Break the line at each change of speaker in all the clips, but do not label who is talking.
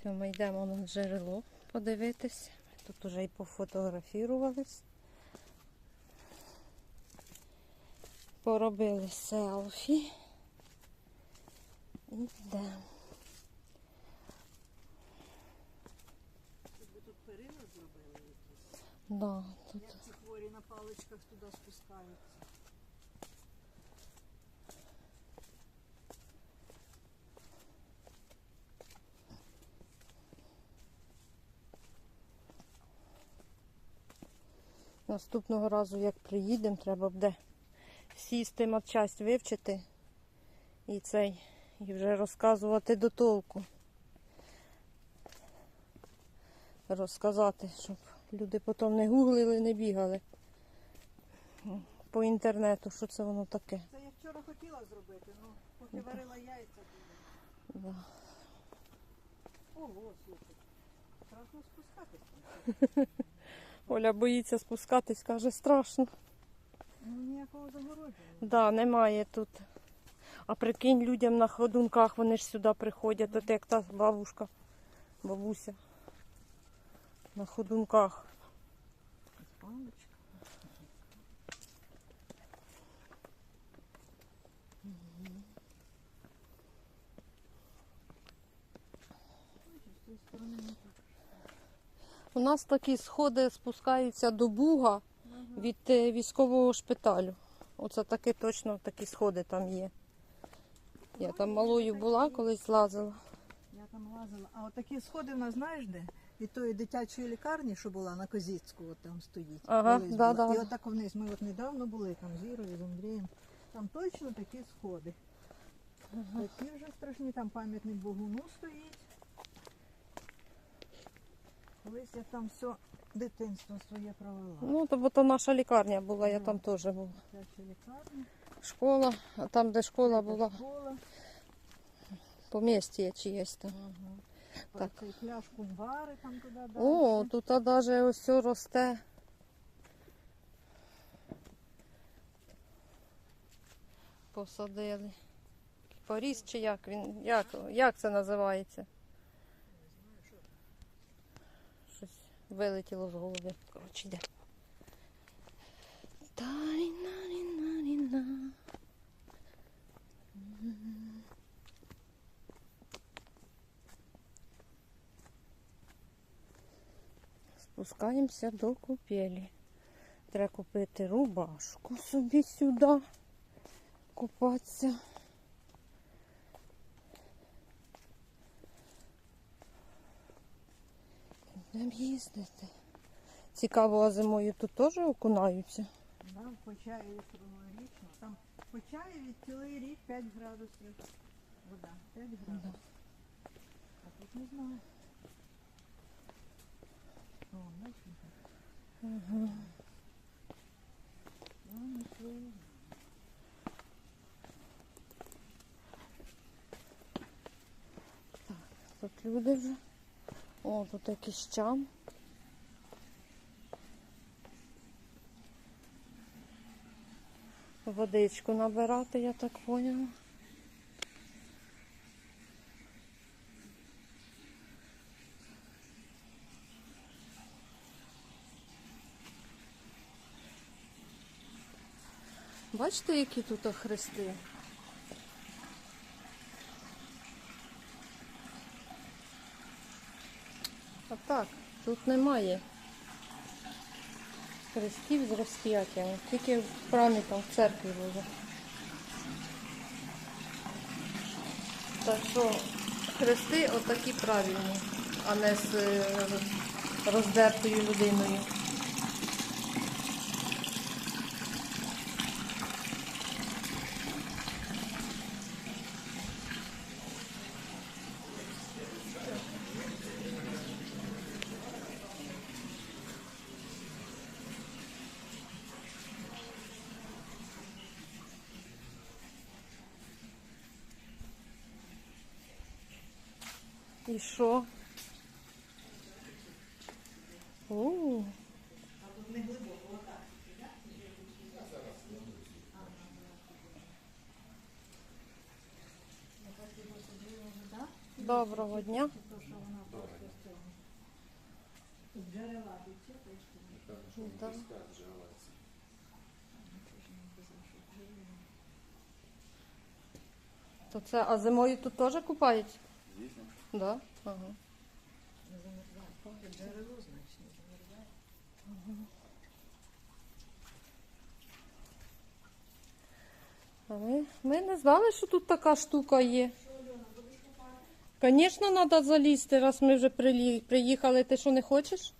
Все, ми йдемо на джерело подивитись. Тут уже і пофотографірувались. Поробили селфі. І йдемо.
Тут перила зробили якісь?
Да, тут
Як ці хворі на паличках туди спускаються?
Наступного разу, як приїдемо, треба буде сісти матчасть вивчити і цей, і вже розказувати до толку. Розказати, щоб люди потім не гуглили, не бігали по інтернету, що це воно таке.
Це я вчора хотіла зробити, ну поки варила яйця.
Да.
Ого, слухай. Страшно спускатися.
Оля боїться спускатись, каже, страшно.
Ну ніякого загородження.
Да, немає тут. А прикинь, людям на ходунках вони ж сюди приходять, от як та бабушка, бабуся. На ходунках.
З цієї сторони так.
У нас такі сходи спускаються до Буга від е, військового шпиталю. Оце таки точно такі сходи там є. Я там малою була, колись лазила.
Я там лазила. А от такі сходи в нас знаєш де? Від тої дитячої лікарні, що була на Козіцьку, от там стоїть.
Ага,
колись
да,
була.
да.
І от так вниз. Ми от недавно були там з Ірою, з Андрієм. Там точно такі сходи. Такі вже страшні, там пам'ятник Богуну стоїть. Колись я там все дитинство своє провела.
Ну, то бо то наша лікарня була, я там теж була.
Дитяча лікарня,
Школа, а там, де школа була,
школа.
помістя чиєсь там.
Ага.
Так.
Цей пляж Кумбари там туди далі.
О, тут навіть ось все росте. Посадили. Поріс чи як він? Як, як це називається? Щось вилетіло з голови. Коротше, йде. Спускаємося до купелі. Треба купити рубашку собі сюди. Купатися. Будемо їздити. Цікаво, а зимою тут теж окунаються.
Да, в Почаєві круглорічно. Там в Почаєві цілий рік 5 градусів. Вода. 5 градусів. А тут не знаю. О, бачите? Ну, не.
Тут люди вже. О, тут якийсь чам. Водичку набирати, я так поняла. Бачите, які тут хрести? А так, тут немає хрестів з розп'яттями. тільки в храмі там в церкві було. Так що хрести отакі правильні, а не з е, роздертою людиною. І що? О, Доброго дня. Да. То це, а зимою тут теж купаються?
Звісно.
Да? Ага. А ми, ми не знали, що тут така штука є. Звісно, треба залізти, раз ми вже прилі- приїхали. Ти що не хочеш?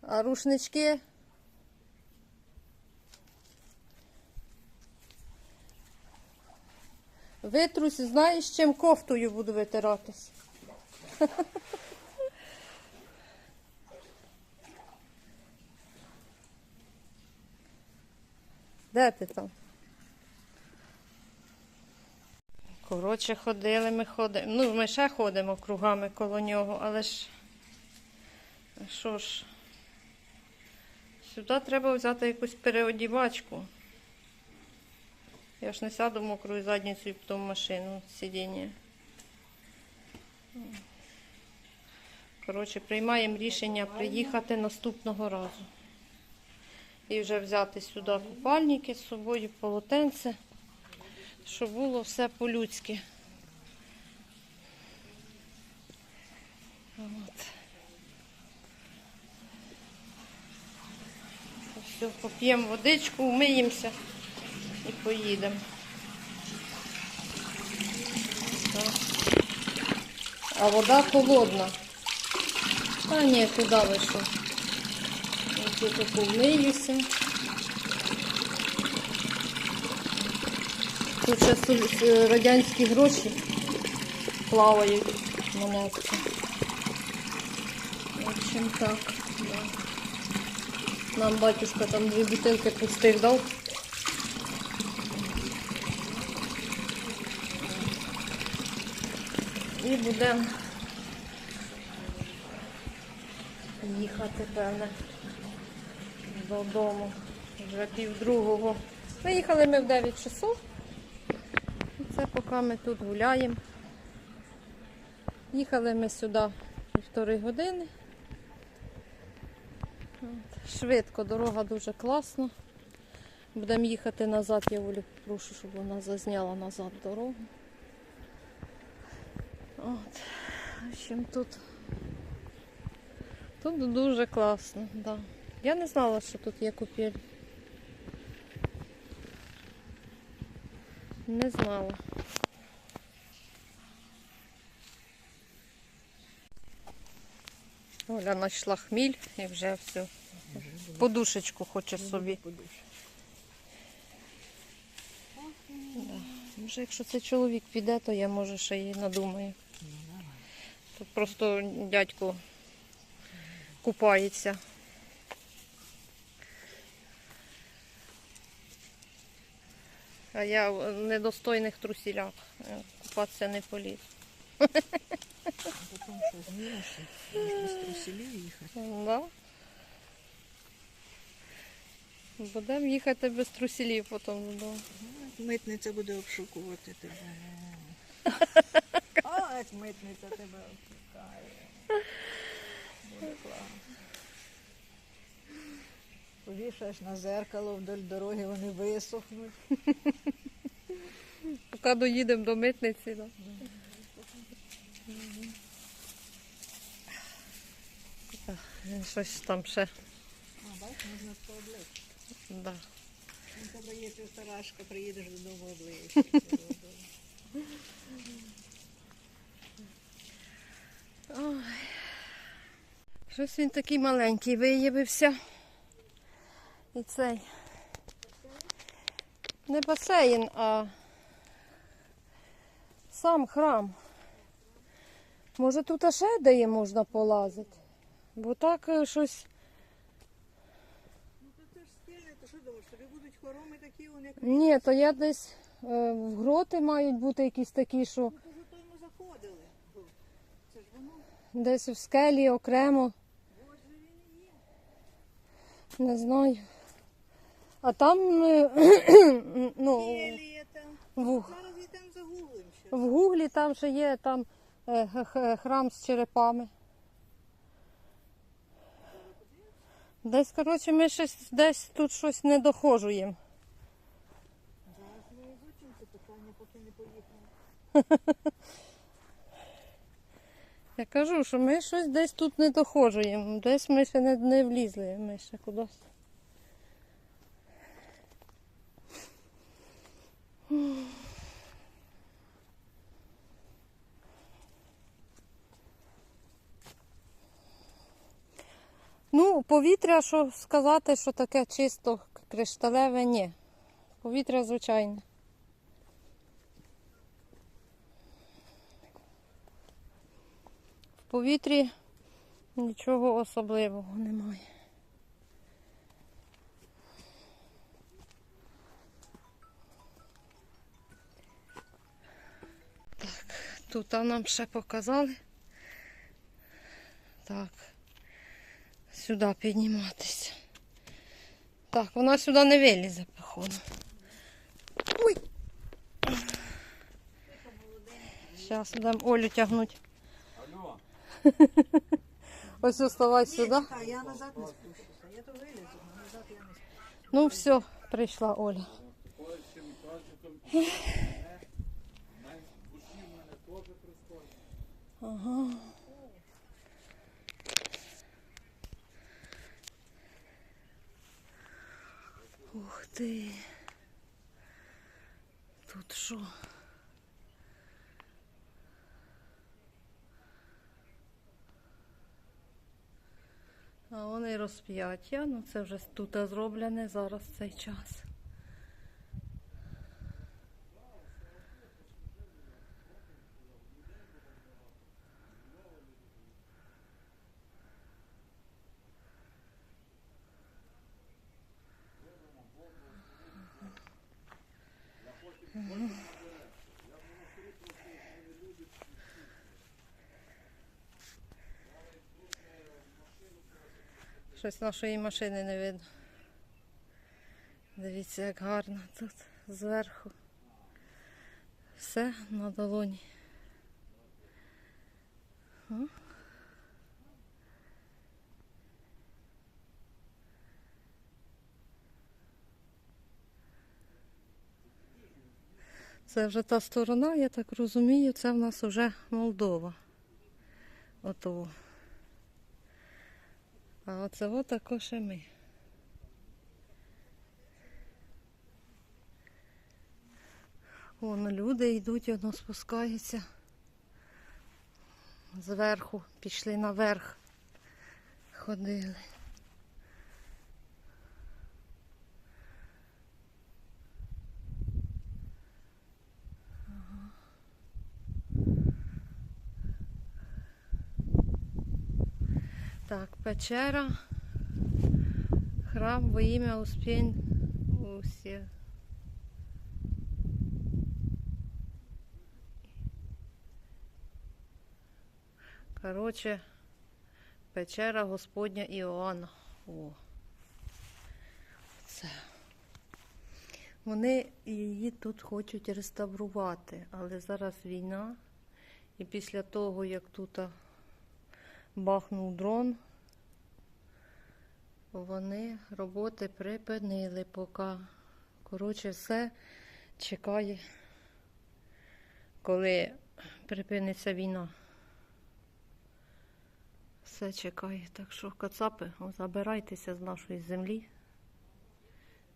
А рушнички? Витрусь, знаєш, чим кофтою буду витиратись. Де ти там? Коротше, ходили, ми ходимо. Ну, ми ще ходимо кругами коло нього, але ж. Що ж? Сюди треба взяти якусь переодівачку. Я ж не сяду мокрою задницею в ту машину сидіння. Коротше, приймаємо рішення приїхати наступного разу. І вже взяти сюди купальники з собою, полотенце, щоб було все по-людськи. От. Все, поп'ємо водичку, умиємося і поїдемо. А вода холодна. А ні, куди вийшов? Ось тут помиюся. Тут ще радянські гроші плавають монетки. В общем так. Да. Нам батюшка там дві бутилки пустих дав. І будемо їхати, певне, додому. Вже пів другого. Виїхали ми в 9 часов. Це поки ми тут гуляємо. Їхали ми сюди півтори години. Швидко, дорога дуже класна. Будемо їхати назад, я Олю прошу, щоб вона зазняла назад дорогу. От. В общем, тут, тут дуже класно, да. Я не знала, що тут є купель. Не знала. Оля знайшла хміль і вже все. Подушечку хоче собі. Да. Може, якщо цей чоловік піде, то я може ще й надумаю. Тут просто дядько купається. А я в недостойних трусілях е, купатися не поліз.
Потім що, змінишся? Можеш без труселів їхати.
Да. Будемо їхати без трусілів потім додому.
Митниця буде обшукувати тебе. Ось митниця тебе обшукає. Буде клас. Повішаєш на зеркало вдоль дороги, вони висохнуть.
Поки доїдемо до митниці. Да. Так, Щось там ще.
А, бачиш, можна з обличчя.
Да.
У тебе є півторашка, приїдеш додому обличчя.
Ой. Щось він такий маленький виявився. І цей. Не басейн, а сам храм. Може тут ще де можна полазити? Бо так е, щось.
Ну то це ж стільне, то що думаєш, тобі будуть хороми такі, вони як
Ні, то я десь е, в гроти мають бути якісь такі, що
Ну, то ж то ми заходили. Бо Це ж воно.
Десь в скелі окремо. Не знаю. А там, е, ну,
за
В гуглі там ще є там е, храм з черепами. Десь, коротше, ми щось десь тут щось не доходжуємо.
Зараз ми вивчимо це питання, поки не поїхали.
Я кажу, що ми щось десь тут не доходжуємо. Десь ми ще не, не влізли, ми ще кудись. Ну, повітря, що сказати, що таке чисто кришталеве, ні. Повітря звичайне. Повітрі нічого особливого немає. Так, тут нам ще показали. Так, сюди підніматися. Так, вона сюди не вилізе, походу. Ой! Зараз будемо Олю тягнути. Ось оставай сюди.
А я назад не спущуся. Я то вилізу, але назад я не спущуся.
Ну все, прийшла Оля. Ага. Ух ти. Тут що? А вони розп'яття, ну це вже тут зроблене зараз цей час. Щось нашої машини не видно. Дивіться, як гарно тут зверху. Все на долоні. Це вже та сторона, я так розумію, це в нас вже Молдова. Ото. А оце от також і ми. Вон люди йдуть, воно спускається. Зверху пішли наверх. Ходили. Ага. Так, печера. Храм во ім'я Успінь усі. Коротше, печера Господня Іоанна. О. Це. Вони її тут хочуть реставрувати, але зараз війна. І після того, як тут бахнув дрон, вони роботи припинили поки. Коротше, все чекає, коли припиниться війна. Все чекає. Так що, кацапи, забирайтеся з нашої землі.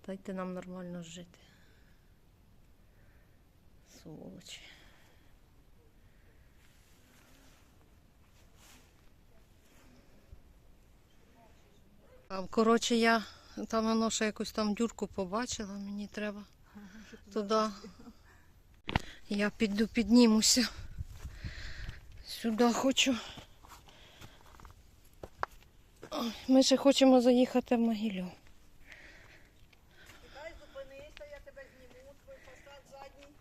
Дайте нам нормально жити. Сволочі. Коротше, я там воно ще якусь там дюрку побачила, мені треба туди. Я піду піднімуся. Сюди хочу. Ми ще хочемо заїхати в Могилів.
Дай зупинися, я тебе зніму, твій фасад задній.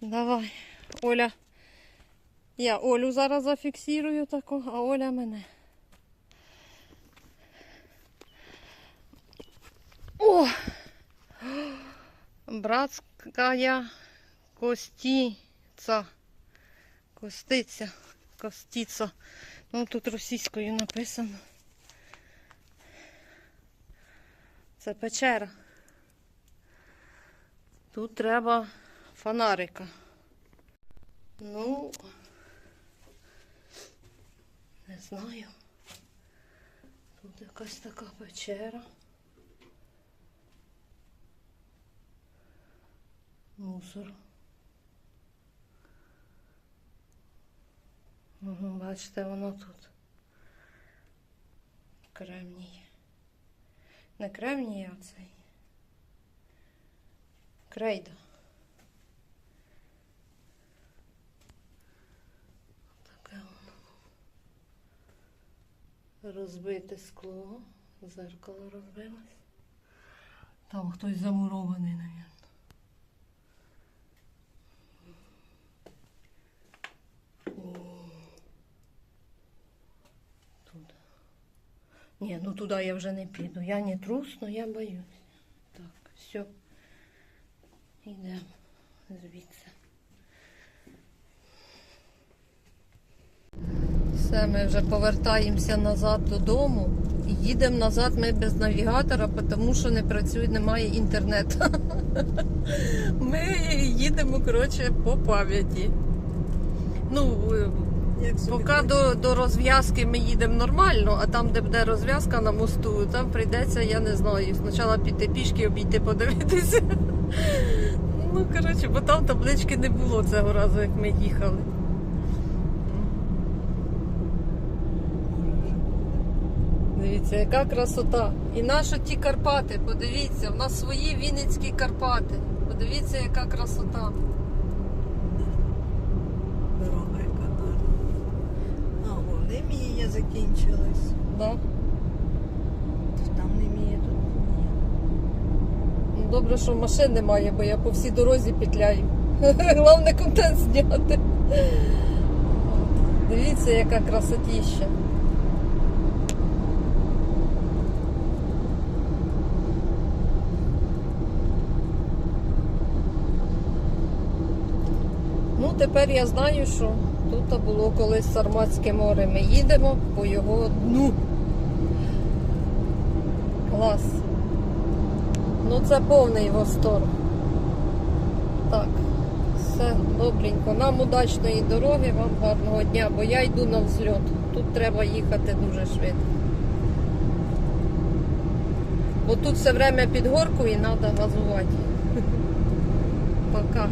Давай, Оля. Я Олю зараз зафіксую таку, а Оля мене. О! Братська костіця. Костиця. Костиця. Ну тут російською написано. Це печера. Тут треба фонарика. Ну, не знаю. Тут якась така печера. Мусор. Угу, бачите, воно тут. Кремній. Не кремній, а цей. Крейда. Таке воно. Розбите скло. Зеркало розбилось. Там хтось замурований, навіть. Туди. Ні, ну туди я вже не піду. Я не трусну, я боюсь. Так, все. Йдемо звідси. Все, ми вже повертаємося назад додому. І їдемо назад ми без навігатора, тому що не працює, немає інтернету. Ми їдемо, коротше, по пам'яті. Ну, Поки до, до розв'язки ми їдемо нормально, а там, де буде розв'язка на мосту, там прийдеться, я не знаю, спочатку піти пішки, обійти, подивитися. Ну, коротше, бо там таблички не було цього разу, як ми їхали. Дивіться, яка красота. І наші ті Карпати, подивіться, в нас свої Вінницькі Карпати. Подивіться, яка красота.
Дорога яка гарна. А, о, Немія закінчилась.
Да?
Там Немія, тут Немія.
Ну, Добре, що машин немає, бо я по всій дорозі петляю. Головне контент зняти. От. Дивіться, яка красотіща. Ну, тепер я знаю, що тут було колись Сарматське море. Ми їдемо по його дну. Клас. Ну це повний восторг. Так, все добренько. Нам удачної дороги, вам гарного дня, бо я йду на взльот. Тут треба їхати дуже швидко. Бо тут все время під горку і треба газувати. Пока.